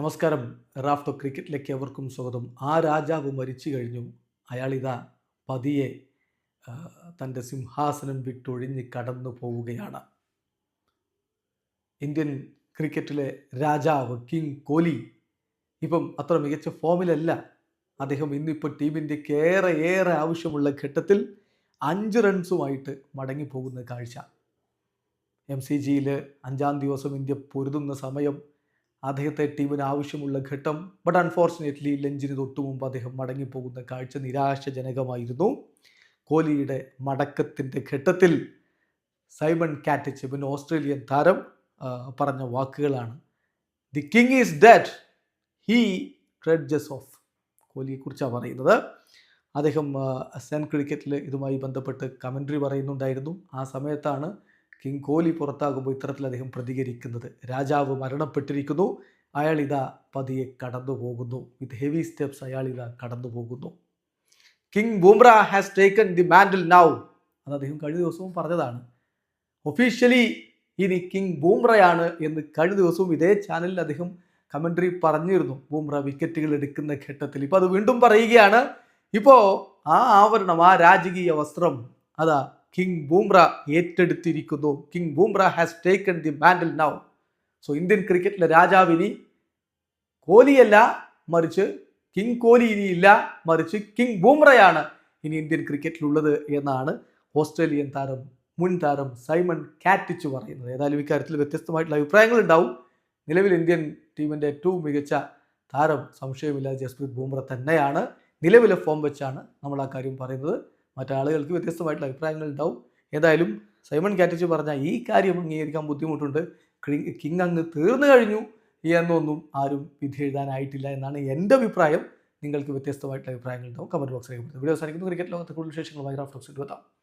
നമസ്കാരം. റാഫ്റ്റോ ക്രിക്കറ്റിലേക്ക് എവർക്കും സ്വാഗതം. ആ രാജാവ് മരിച്ചു കഴിഞ്ഞു. അയാളിതാ പതിയെ തന്റെ സിംഹാസനം വിട്ടൊഴിഞ്ഞ് കടന്നു പോവുകയാണ്. ഇന്ത്യൻ ക്രിക്കറ്റിലെ രാജാവ് കിങ് കോലി ഇപ്പം അത്ര മികച്ച ഫോമിലല്ല. അദ്ദേഹം ഇന്നിപ്പോൾ ടീമിന്റെക്ക് ഏറെ ഏറെ ആവശ്യമുള്ള ഘട്ടത്തിൽ അഞ്ച് റൺസുമായിട്ട് മടങ്ങിപ്പോകുന്ന കാഴ്ച. എം സി ജിയിൽ അഞ്ചാം ദിവസം ഇന്ത്യ പൊരുതുന്ന സമയം അദ്ദേഹത്തെ ടീമിന് ആവശ്യമുള്ള ഘട്ടം ബട്ട് അൺഫോർച്ചുനേറ്റ്ലി ലഞ്ചിന് തൊട്ടു മുമ്പ് അദ്ദേഹം മടങ്ങിപ്പോകുന്ന കാഴ്ച നിരാശജനകമായിരുന്നു. കോഹ്ലിയുടെ മടക്കത്തിന്റെ ഘട്ടത്തിൽ സൈമൺ കാറ്റിച്ച് പിന്നെ ഓസ്ട്രേലിയൻ താരം പറഞ്ഞ വാക്കുകളാണ് the king is dead he treads of കോഹ്ലിയെക്കുറിച്ചാണ് പറയുന്നത്. അദ്ദേഹം സെൻ ക്രിക്കറ്റിൽ ഇതുമായി ബന്ധപ്പെട്ട് കമൻട്രി പറയുന്നുണ്ടായിരുന്നു. ആ സമയത്താണ് കിങ് കോഹ്ലി പുറത്താകുമ്പോൾ ഇത്തരത്തിൽ അദ്ദേഹം പ്രതികരിക്കുന്നത്. രാജാവ് മരണപ്പെട്ടിരിക്കുന്നു. അയാൾ ഇതാ പതിയെ കടന്നു പോകുന്നു വിത്ത് ഹെവി സ്റ്റെപ്സ് അയാൾ ഇതാ കടന്നു പോകുന്നു king Bumrah has taken the mantle now അത് അദ്ദേഹം കഴിഞ്ഞ ദിവസവും പറഞ്ഞതാണ്. ഒഫീഷ്യലി ഇനി കിങ് ബൂംറയാണ് എന്ന് കഴിഞ്ഞ ദിവസവും ഇതേ ചാനലിൽ അദ്ദേഹം കമന്ററി പറഞ്ഞിരുന്നു. ബൂംറ വിക്കറ്റുകൾ എടുക്കുന്ന ഘട്ടത്തിൽ. ഇപ്പോൾ അത് വീണ്ടും പറയുകയാണ്. ഇപ്പോൾ ആ ആവരണം ആ രാജകീയ വസ്ത്രം അതാ king Bumrah ഏറ്റെടുത്തിരിക്കുന്നു. King Bumrah has taken the mantle now so Indian ക്രിക്കറ്റിലെ രാജാവിനി കോഹ്ലിയല്ല മറിച്ച് കിങ് കോഹ്ലി ഇനിയില്ല മറിച്ച് കിങ് ബൂംറയാണ് ഇനി ഇന്ത്യൻ ക്രിക്കറ്റിലുള്ളത് എന്നാണ് ഓസ്ട്രേലിയൻ താരം മുൻ താരം സൈമൺ കാറ്റിച്ച് പറയുന്നത്. ഏതായാലും ഇക്കാര്യത്തിൽ വ്യത്യസ്തമായിട്ടുള്ള അഭിപ്രായങ്ങൾ ഉണ്ടാവും. നിലവിൽ ഇന്ത്യൻ ടീമിന്റെ ഏറ്റവും മികച്ച താരം സംശയമില്ലാതെ ജസ്പ്രീത് ബൂംറ തന്നെയാണ്. നിലവിലെ ഫോം വെച്ചാണ് നമ്മൾ ആ കാര്യം പറയുന്നത്. മറ്റാളുകൾക്ക് വ്യത്യസ്തമായിട്ടുള്ള അഭിപ്രായങ്ങൾ ഉണ്ടാവും. ഏതായാലും സൈമൺ കാറ്റിച്ച് പറഞ്ഞ ഈ കാര്യം അംഗീകരിക്കാൻ ബുദ്ധിമുട്ടുണ്ട്. കിങ് അങ്ങ് തീർന്നു കഴിഞ്ഞു എന്നൊന്നും ആരും വിധി എഴുതാനായിട്ടില്ല എന്നാണ് എന്റെ അഭിപ്രായം. നിങ്ങൾക്ക് വ്യത്യസ്തമായിട്ടുള്ള അഭിപ്രായങ്ങൾ ഉണ്ടാവും. കമന്റ് ബോക്സിലേക്ക് വീഡിയോ അവസാനിക്കുന്നു. ക്രിക്കറ്റ് ലോകത്തെ കൂടുതൽ വിശേഷങ്ങൾ വിശേഷങ്ങളുമായി റാഫ്റ്റോക്സ് എത്താം